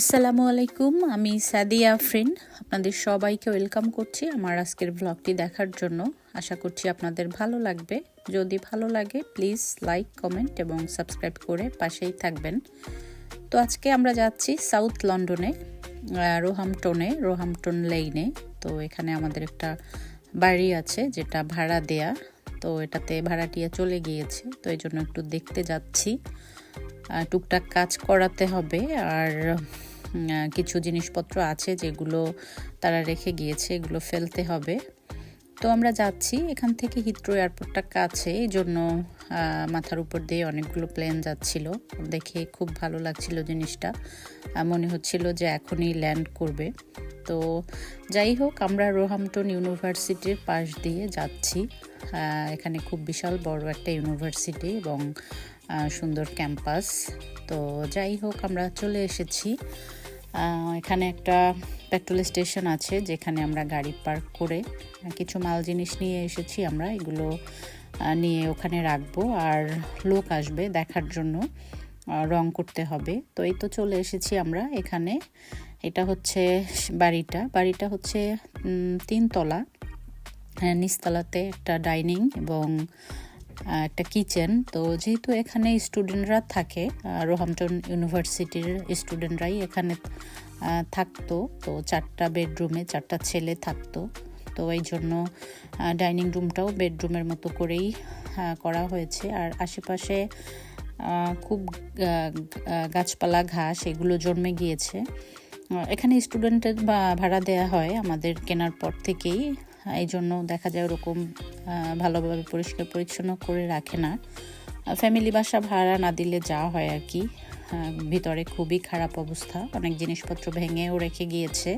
আসসালামু আলাইকুম, আমি সাদিয়া আফরিন। আপনাদের সবাইকে ওয়েলকাম করছি আমার আজকের ব্লগটি দেখার জন্য। আশা করছি আপনাদের ভালো লাগবে। যদি ভালো লাগে প্লিজ লাইক কমেন্ট এবং সাবস্ক্রাইব করে পাশেই থাকবেন। তো আজকে আমরা যাচ্ছি সাউথ লন্ডনে রোহামটনে রোহামটন লেইনে তো এখানে আমাদের একটা বাড়ি আছে, যেটা ভাড়া দেয়া। তো এটাতে ভাড়াটিয়া চলে গিয়েছে, তো এই জন্য একটু দেখতে যাচ্ছি। টুকটাক কাজ করাতে হবে। আর কিছু জিনিসপত্র আছে যেগুলো তারা রেখে গিয়েছে, এগুলো ফেলতে হবে। তো আমরা যাচ্ছি, এখান থেকে হিথ্রো এয়ারপোর্টটা কাছে, এই জন্য মাথার উপর দিয়ে অনেকগুলো প্লেন যাচ্ছিল। দেখে খুব ভালো লাগছিল জিনিসটা। মনে হচ্ছিল যে এখনই ল্যান্ড করবে। তো যাই হোক, আমরা রোহামটন ইউনিভার্সিটির পাশ দিয়ে যাচ্ছি। এখানে খুব বিশাল বড় একটা ইউনিভার্সিটি এবং সুন্দর ক্যাম্পাস তো যাই হোক, আমরা চলে এসেছি। এখানে একটা পেট্রোল স্টেশন আছে যেখানে আমরা গাড়ি পার্ক করে কিছু মাল জিনিস নিয়ে এসেছি আমরা। এগুলো নিয়ে ওখানে রাখব আর লোক আসবে দেখার জন্য রং করতে হবে। তো এই তো চলে এসেছি আমরা এখানে। এটা হচ্ছে বাড়িটা। বাড়িটা হচ্ছে তিনতলা। হ্যাঁ, নিচতলাতে একটা ডাইনিং এবং একটা কিচেন তো যেহেতু এখানে স্টুডেন্টরা থাকে রোহামটন ইউনিভার্সিটির স্টুডেন্টরাই এখানে থাকতো। তো চারটা বেডরুমে চারটা ছেলে থাকতো। তো এই জন্য ডাইনিং রুমটাও বেডরুমের মতো করেই করা হয়েছে। আর আশেপাশে খুব গাছপালা, ঘাস এগুলো জন্মে গিয়েছে। এখানে স্টুডেন্টের ভাড়া দেয়া হয় আমাদের কেনার পর থেকেই। এই জন্য দেখা যায় ওরকম ভালোভাবে পরিষ্কার পরিচ্ছন্ন করে রাখে না। ফ্যামিলি বাসা ভাড়া না দিলে যা হয় আর কি। ভিতরে খুবই খারাপ অবস্থা। অনেক জিনিসপত্র ভেঙেও রেখে গিয়েছে।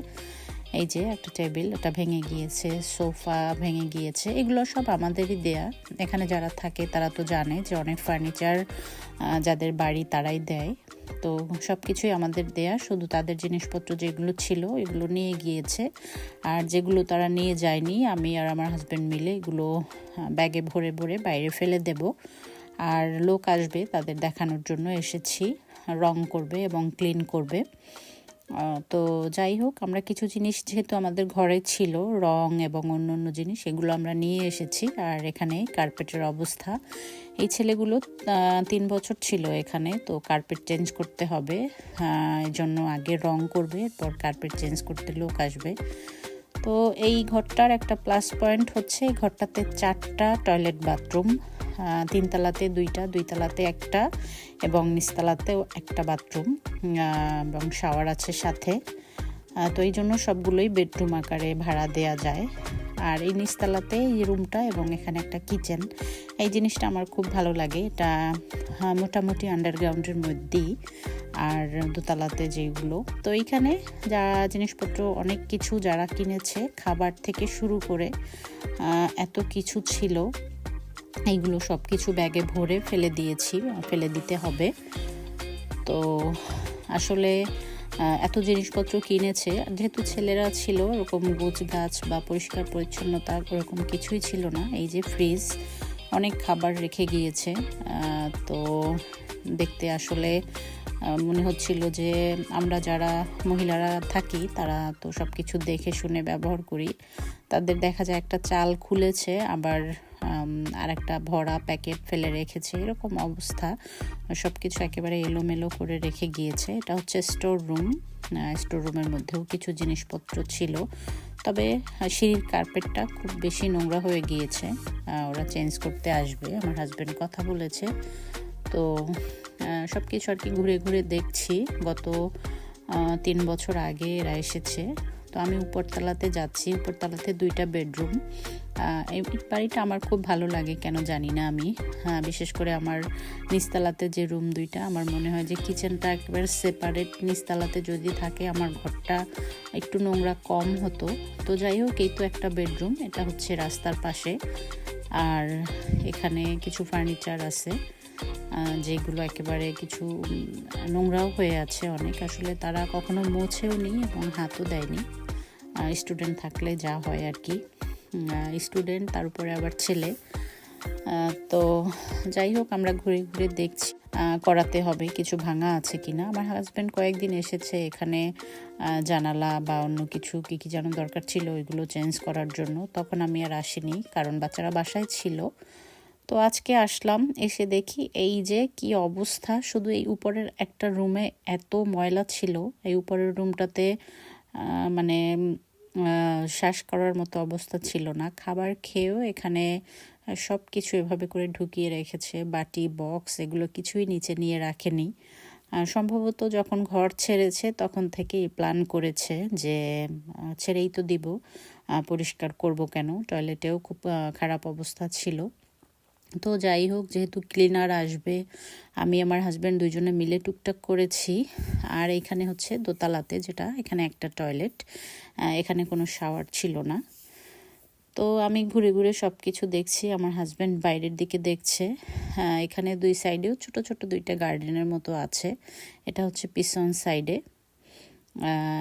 এই যে একটা টেবিল, ওটা ভেঙে গিয়েছে, সোফা ভেঙে গিয়েছে, এগুলো সব আমাদেরই দেয়া। এখানে যারা থাকে তারা তো জানে যে অনেক ফার্নিচার যাদের বাড়ি তারাই দেয়। তো সব কিছুই আমাদের দেয়া, শুধু তাদের জিনিসপত্র যেগুলো ছিল, এগুলো নিয়ে গিয়েছে। আর যেগুলো তারা নিয়ে যায়নি, আমি আর আমার হাজব্যান্ড মিলে এগুলো ব্যাগে ভরে ভরে বাইরে ফেলে দেব। আর লোক আসবে, তাদের দেখানোর জন্য এসেছি। রং করবে এবং ক্লিন করবে। তো যাই হোক, আমরা কিছু জিনিস যেহেতু আমাদের ঘরে ছিল, রং এবং অন্য অন্য জিনিস, এগুলো আমরা নিয়ে এসেছি। আর এখানে কার্পেটের অবস্থা। এই ছেলেগুলো তিন বছর ছিল এখানে, তো কার্পেট চেঞ্জ করতে হবে। এই জন্য আগে রং করবে, এরপর কার্পেট চেঞ্জ করতে লোক আসবে। তো এই ঘরটার একটা প্লাস পয়েন্ট হচ্ছে এই ঘরটাতে চারটা টয়লেট বাথরুম তিনতলাতে দুইটা, দুইতলাতে একটা এবং নিচতলাতেও একটা বাথরুম এবং শাওয়ার আছে সাথে। তো এই জন্য সবগুলোই বেডরুম আকারে ভাড়া দেয়া যায়। আর এই নিচতলাতে এই রুমটা এবং এখানে একটা কিচেন, এই জিনিসটা আমার খুব ভালো লাগে। এটা মোটামুটি আন্ডারগ্রাউন্ডের মধ্যেই আর দোতলাতে যেগুলো। তো এইখানে যা জিনিসপত্র, অনেক কিছু যারা কিনেছে, খাবার থেকে শুরু করে এত কিছু ছিল। এইগুলো সব কিছু ব্যাগে ভরে ফেলে দিয়েছি ফেলে দিতে হবে। তো আসলে এত জিনিসপত্র কিনেছে, যেহেতু ছেলেরা ছিল, ওরকম গোছ গাছ বা পরিষ্কার পরিচ্ছন্নতা ওরকম কিছুই ছিল না। এই যে ফ্রিজ, অনেক খাবার রেখে গিয়েছে। তো দেখতে আসলে মনে হচ্ছিল যে আমরা যারা মহিলারা থাকি, তারা তো সব কিছু দেখে শুনে ব্যবহার করি। তাদের দেখা যায় একটা চাল খুলেছে, আবার আর একটা ভরা প্যাকেট ফেলে রেখেছে, এরকম অবস্থা। সব কিছু একেবারে এলোমেলো করে রেখে গিয়েছে। এটা হচ্ছে স্টোর রুম। স্টোর রুমের মধ্যেও কিছু জিনিসপত্র ছিল। তবে সিঁড়ির কার্পেটটা খুব বেশি নোংরা হয়ে গিয়েছে। ওরা চেঞ্জ করতে আসবে। আমার হাজব্যান্ড কথা বলেছে। তো সব কিছু আর কি ঘুরে ঘুরে দেখছি। গত তিন বছর আগে এরা এসেছে। তো আমি উপরতলাতে যাচ্ছি। উপরতলাতে দুইটা বেডরুম। এই বাড়িটা আমার খুব ভালো লাগে কেন জানি না আমি। হ্যাঁ, বিশেষ করে আমার নিচতলাতে যে রুম দুইটা আমার মনে হয় যে কিচেনটা একবার সেপারেট নিচতলাতে যদি থাকে আমার ঘরটা একটু নোংরা কম হতো। তো যাই হোক এই তো একটা বেডরুম এটা হচ্ছে রাস্তার পাশে। আর এখানে কিছু ফার্নিচার আছে যেগুলো একেবারে কিছু নোংরাও হয়ে আছে অনেক। আসলে তারা কখনো মোছেও নি এবং হাতও দেয়নি। স্টুডেন্ট থাকলে যা হয় আর কি। স্টুডেন্ট তার উপরে আবার ছেলে। তো যাই হোক, আমরা ঘুরে ঘুরে দেখছি করাতে হবে, কিছু ভাঙা আছে কি না আমার হাজব্যান্ড কয়েকদিন এসেছে এখানে জানালা বা অন্য কিছু কী কী যেন দরকার ছিল, ওইগুলো চেঞ্জ করার জন্য। তখন আমি আর আসিনি, কারণ বাচ্চারা বাসায় ছিল। তো আজকে আসলাম, এসে দেখি এই যে কি অবস্থা। শুধু এই উপরের একটা রুমে এত ময়লা ছিল, এই উপরের রুমটাতে মানে শ্বাস করার মতো অবস্থা ছিল না। খাবার খেয়েও এখানে সব কিছু এভাবে করে ঢুকিয়ে রেখেছে। বাটি, বক্স, এগুলো কিছুই নিচে নিয়ে রাখেনি। সম্ভবত যখন ঘর ছেড়েছে, তখন থেকেই প্ল্যান করেছে যে ছেড়েই তো দিব। পরিষ্কার করব কেন? টয়লেটেও খুব খারাপ অবস্থা ছিল। তো যাই হোক, যেহেতু ক্লিনার আসবে, আমি আমার হাজব্যান্ড দুজনে মিলে টুকটাক করেছি। আর এখানে হচ্ছে দোতলাতে যেটা, এখানে একটা টয়লেট এখানে কোনো শাওয়ার ছিল না। তো আমি ঘুরে ঘুরে সব কিছু দেখছি, আমার হাজব্যান্ড বাইরের দিকে দেখছে। এখানে দুই সাইডেও ছোট ছোট দুইটা গার্ডেনের মতো আছে। এটা হচ্ছে পিছন সাইডে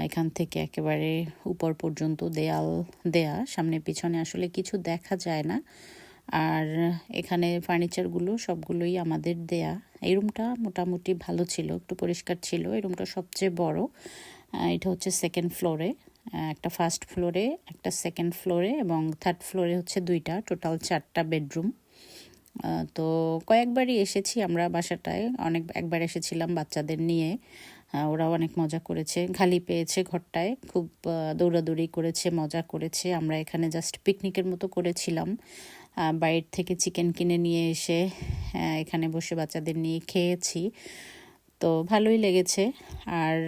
এখান থেকে একেবারে উপর পর্যন্ত দেয়াল দেয়া, সামনে পিছনে আসলে কিছু দেখা যায় না। আর এখানে ফার্নিচারগুলো সবগুলোই আমাদের দেয়া। এই রুমটা মোটামুটি ভালো ছিল, একটু পরিষ্কার ছিল। এই রুমটা সবচেয়ে বড়। এটা হচ্ছে সেকেন্ড ফ্লোরে একটা ফার্স্ট ফ্লোরে একটা সেকেন্ড ফ্লোরে এবং থার্ড ফ্লোরে হচ্ছে দুইটা টোটাল চারটা বেডরুম তো কয়েকবারই এসেছি আমরা বাসাটায়। অনেক, একবার এসেছিলাম বাচ্চাদের নিয়ে। ওরাও অনেক মজা করেছে। খালি পেয়েছে ঘরটায় খুব দৌড়াদৌড়ি করেছে মজা করেছে। আমরা এখানে জাস্ট পিকনিকের মতো করেছিলাম। আহ, বাইরে থেকে চিকেন কিনে নিয়ে এসে এখানে বসে বাচ্চাদের নিয়ে খেয়েছি। তো ভালোই লেগেছে। আর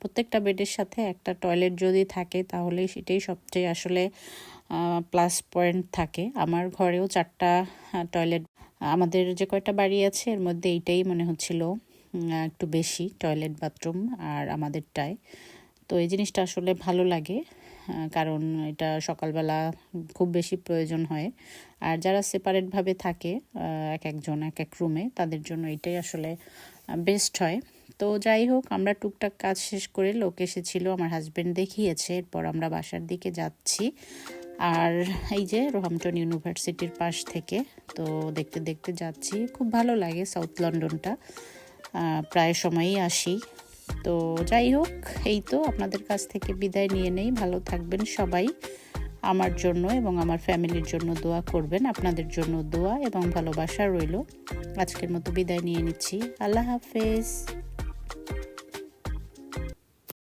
প্রত্যেকটা বেডের সাথে একটা টয়লেট যদি থাকে তাহলে সেটাই সবচেয়ে আসলে প্লাস পয়েন্ট থাকে। আমার ঘরেও চারটা টয়লেট আমাদের যে কয়টা বাড়ি আছে এর মধ্যে এইটাই মনে হচ্ছিল। একটু বেশি টয়লেট বাথরুম আর আমাদেরটায় তো এই জিনিসটা আসলে ভালো লাগে কারণ এটা সকালবেলা খুব বেশি প্রয়োজন হয়। আর যারা সেপারেটভাবে থাকে এক একজন, এক এক রুমে তাদের জন্য এটাই আসলে বেস্ট হয়। তো যাই হোক, আমরা টুকটাক কাজ শেষ করে লোক এসেছিল, আমার হাজব্যান্ড দেখিয়েছে, এরপর আমরা বাসার দিকে যাচ্ছি। আর এই যে রোহামটন ইউনিভার্সিটির পাশ থেকে, তো দেখতে দেখতে যাচ্ছি, খুব ভালো লাগে সাউথ লন্ডনটা প্রায় সময়ই আসি। তো যাই হোক, এই তো আপনাদের কাছ থেকে বিদায় নিয়ে নেই। ভালো থাকবেন সবাই। আমার জন্য এবং আমার ফ্যামিলির জন্য দোয়া করবেন। আপনাদের জন্য দোয়া এবং ভালোবাসা রইল। আজকের মতো বিদায় নিয়ে নিচ্ছি। আল্লাহ হাফেজ।